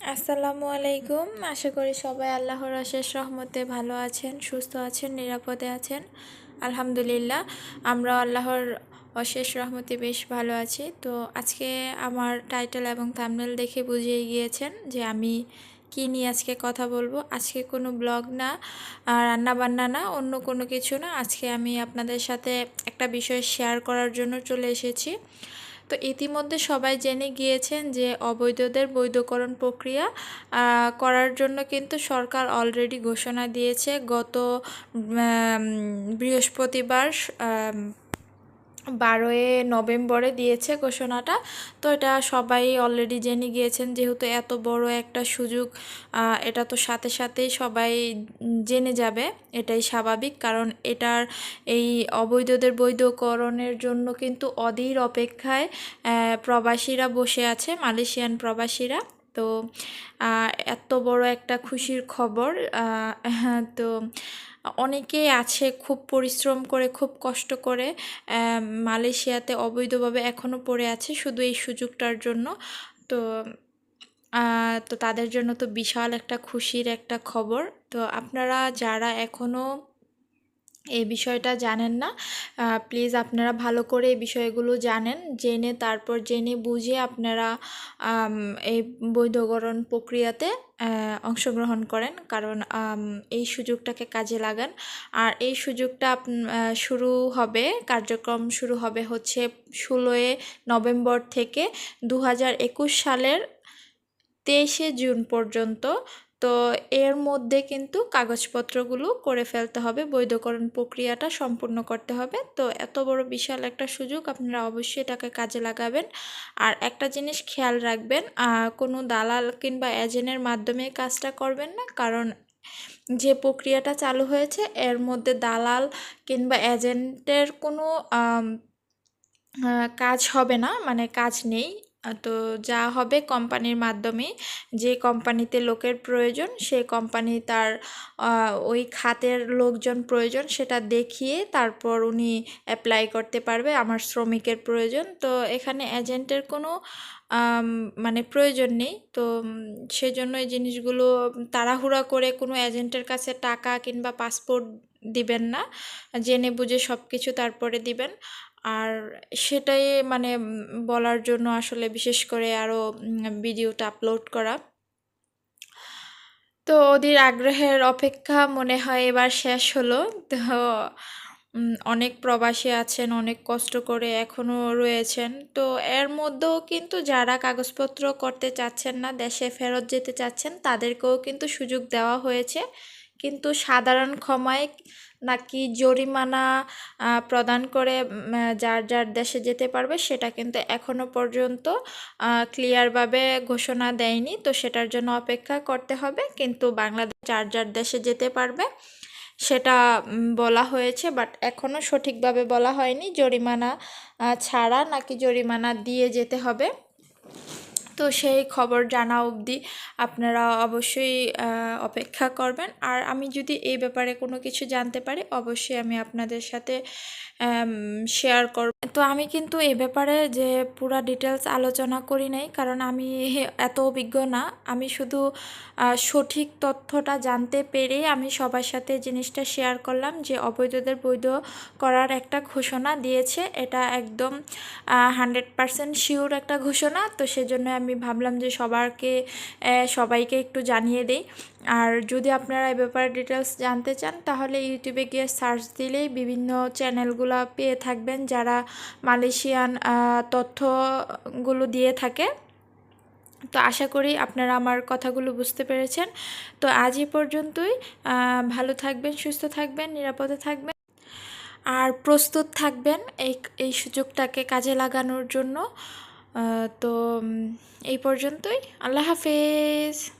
আসসালামু আলাইকুম। আশা করি সবাই আল্লাহর অশেষ রহমতে ভালো আছেন, সুস্থ আছেন, নিরাপদে আছেন। আলহামদুলিল্লাহ আমরা আল্লাহর অশেষ রহমতে বেশ ভালো আছি। তো আজকে আমার টাইটেল এবং থামনেল দেখে বুঝিয়ে গিয়েছেন যে আমি কি নিয়ে আজকে কথা বলব। আজকে কোনো ব্লগ না রান্না বান্না না, অন্য কোনো কিছু না। আজকে আমি আপনাদের সাথে একটা বিষয় শেয়ার করার জন্য চলে এসেছি। তো ইতিমধ্যে সবাই জেনে গিয়েছেন যে অবৈধদের বৈধকরণ প্রক্রিয়া করার জন্য কিন্তু সরকার অলরেডি ঘোষণা দিয়েছে। গত বৃহস্পতিবার বারোই নভেম্বরে দিয়েছে ঘোষণাটা। তো এটা সবাই অলরেডি জেনে গিয়েছেন যেহেতু এত বড় একটা সুযোগ এটা তো সাথে সাথেই সবাই জেনে যাবে, এটাই স্বাভাবিক। কারণ এটার এই অবৈধদের বৈধকরণের জন্য কিন্তু অধীর অপেক্ষায় প্রবাসীরা বসে আছে, মালয়েশিয়ান প্রবাসীরা। তো এত বড় একটা খুশির খবর তো অনেকেই আছে খুব পরিশ্রম করে, খুব কষ্ট করে মালয়েশিয়াতে অবৈধভাবে এখনও পড়ে আছে শুধু এই সুযোগটার জন্য। তো তো তাদের জন্য তো বিশাল একটা খুশির একটা খবর। তো আপনারা যারা এখনও এই বিষয়টা জানেন না। প্লিজ আপনারা ভালো করে এই বিষয়গুলো জানেন। জেনে তারপর জেনে বুঝে আপনারা এই বৈধকরণ প্রক্রিয়াতে অংশগ্রহণ করেন। কারণ এই সুযোগটাকে কাজে লাগান। আর এই সুযোগটা শুরু হবে, কার্যক্রম শুরু হবে হচ্ছে ষোলোই নভেম্বর থেকে দু হাজার একুশ সালের তেইশে জুন পর্যন্ত তো এর মধ্যে কিন্তু কাগজপত্রগুলো করে ফেলতে হবে, বৈধকরণ প্রক্রিয়াটা সম্পূর্ণ করতে হবে। তো এত বড় বিশাল একটা সুযোগ, আপনারা অবশ্যই এটাকে কাজে লাগাবেন। আর একটা জিনিস খেয়াল রাখবেন কোনো দালাল কিংবা এজেন্টের মাধ্যমে কাজটা করবেন না। কারণ যে প্রক্রিয়াটা চালু হয়েছে, এর মধ্যে দালাল কিংবা এজেন্টের কোনো কাজ হবে না মানে কাজ নেই। তো যা হবে কোম্পানির মাধ্যমে যে কোম্পানিতে লোকের প্রয়োজন সেই কোম্পানি তার ওই খাতের লোকজন প্রয়োজন, সেটা দেখিয়ে তারপর উনি অ্যাপ্লাই করতে পারবে আমার শ্রমিকের প্রয়োজন। তো এখানে এজেন্টের কোনো মানে প্রয়োজন নেই। তো সেজন্য এই জিনিসগুলো তাড়াহুড়া করে কোনো এজেন্টের কাছে টাকা কিংবা পাসপোর্ট দিবেন না। জেনে বুঝে সব কিছু তারপরে দিবেন। আর সেটাই মানে বলার জন্য আসলে বিশেষ করে আরও ভিডিওটা আপলোড করা। তো ওদের আগ্রহের অপেক্ষা মনে হয় এবার শেষ হলো। তো অনেক প্রবাসী আছেন, অনেক কষ্ট করে এখনও রয়েছেন। তো এর মধ্যেও কিন্তু যারা কাগজপত্র করতে চাচ্ছেন না, দেশে ফেরত যেতে চাচ্ছেন, তাদেরকেও কিন্তু সুযোগ দেওয়া হয়েছে। কিন্তু সাধারণ ক্ষমায় নাকি জরিমানা প্রদান করে যার যার দেশে যেতে পারবে সেটা কিন্তু এখনও পর্যন্ত ক্লিয়ারভাবে ঘোষণা দেয়নি। তো সেটার জন্য অপেক্ষা করতে হবে। কিন্তু বাংলাদেশ যার যার দেশে যেতে পারবে সেটা বলা হয়েছে। বাট এখনও সঠিকভাবে বলা হয়নি। জরিমানা ছাড়া নাকি জরিমানা দিয়ে যেতে হবে। তো সেই খবর জানা অবধি আপনারা অবশ্যই অপেক্ষা করবেন। আর আমি যদি এই ব্যাপারে কোনো কিছু জানতে পারি, অবশ্যই আমি আপনাদের সাথে শেয়ার করব। তো আমি কিন্তু এ ব্যাপারে যে পুরা ডিটেলস আলোচনা করি নাই, কারণ আমি এত অভিজ্ঞ না। আমি শুধু সঠিক তথ্যটা জানতে পেরেই আমি সবার সাথে জিনিসটা শেয়ার করলাম যে অবৈধদের বৈধ করার একটা ঘোষণা দিয়েছে। এটা একদম হান্ড্রেড পারসেন্ট শিওর একটা ঘোষণা। তো সেজন্য আমি ভাবলাম যে সবারকে সবাইকে একটু জানিয়ে দেই। আর যদি আপনারা এই ব্যাপারে ডিটেলস জানতে চান, তাহলে ইউটিউবে গিয়ে সার্চ দিলেই বিভিন্ন চ্যানেলগুলো পেয়ে থাকবেন যারা মালয়েশিয়ান তথ্যগুলো দিয়ে থাকে। তো আশা করি আপনারা আমার কথাগুলো বুঝতে পেরেছেন। তো আজ এই পর্যন্তই। ভালো থাকবেন, সুস্থ থাকবেন, নিরাপদে থাকবেন। আর প্রস্তুত থাকবেন এই এই সুযোগটাকে কাজে লাগানোর জন্য। তো এই পর্যন্তই। আল্লাহ হাফেজ।